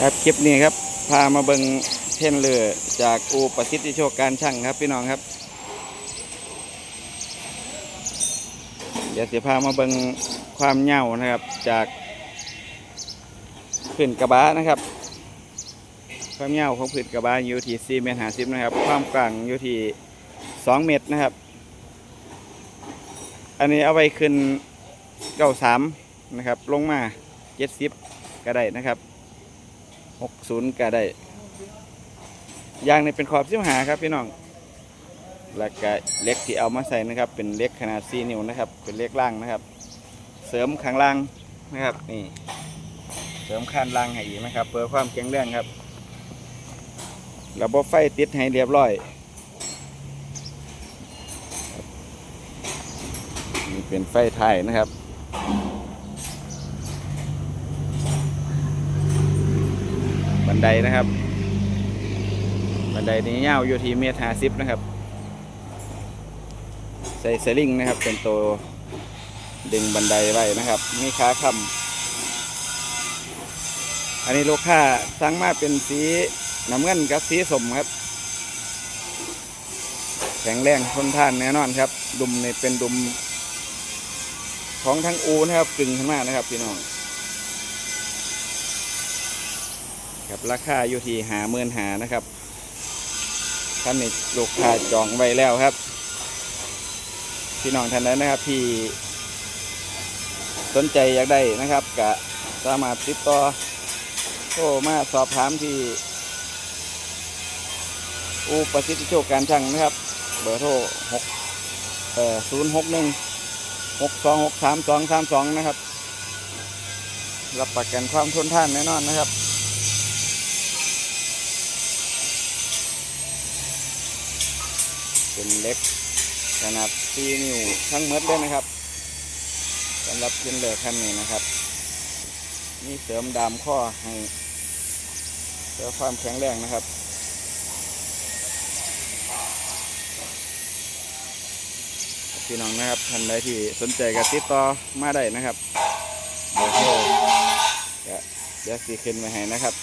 ครับคลิปนี้ครับพามาเบิงเท่นเรือจากอูประสิทธิโชคการช่างครับพี่น้องครับ เดี๋ยวจะพามาเบิงความเน่านะครับจากพื้นกระบะนะครับ ความเน่าของพื้นกระบะอยู่ที่4เมตร50นะครับ ความกว้างอยู่ที่2เมตรนะครับ อันนี้เอาไว้ขึ้น93นะครับ ลงมา70ก็ได้นะครับ หกศูนย์ก็ได้ยางในเป็นขอบสิบหาครับพี่น้องแล้วก็เล็กที่เอามาใส่นะครับ เป็นเล็กขนาด4นิ้วนะครับ เป็นเล็กล่างนะครับ เสริมข้างล่างนะครับนี่เสริมข้างล่างให้อีกนะครับ เพื่อความแข็งแรงครับระบบไฟติดให้เรียบร้อยนี่เป็นไฟไทยนะครับ บันไดนะครับ บันไดนี้ยาวอยู่ที่เมตรห้าสิบนะครับ ใส่สลิงนะครับ เป็นตัวดึงบันไดไว้นะครับมีขาคำอันนี้ลูกค้าสั่งมาเป็นสีน้ำเงินกับสีสมครับ แข็งแรงทนทานแน่นอนครับ ดุมนี่เป็นดุมของทั้งอูนะครับกึ่งขึ้นมานะครับพี่น้อง ครับราคาอยู่ที่หาเมื่นหานะครับท่านนี้ลูกค้าจองไว้แล้วครับ พี่น้องท่านนั้นนะครับที่สนใจอยากได้นะครับกะสามารถติดต่อโทรมาสอบถามที่ อูประสิทธิโชคการช่างนะครับ เบอร์โทรหกเอ่อศูนย์หกหนึ่งหกสองหกสามสองสามสองนะครับ รับประกันความทนทานแน่นอนนะครับ เป็นเล็กขนาด4นิ้วทั้งหมดเลยนะครับสำหรับเทนเลอร์คันนี้นะครับมีเสริมดามข้อให้เพื่อความแข็งแรงนะครับพี่น้องนะครับท่านใดที่สนใจก็ติดต่อมาได้นะครับเบอร์โทรก็เดี๋ยวสีขึ้นไว้ให้นะครับ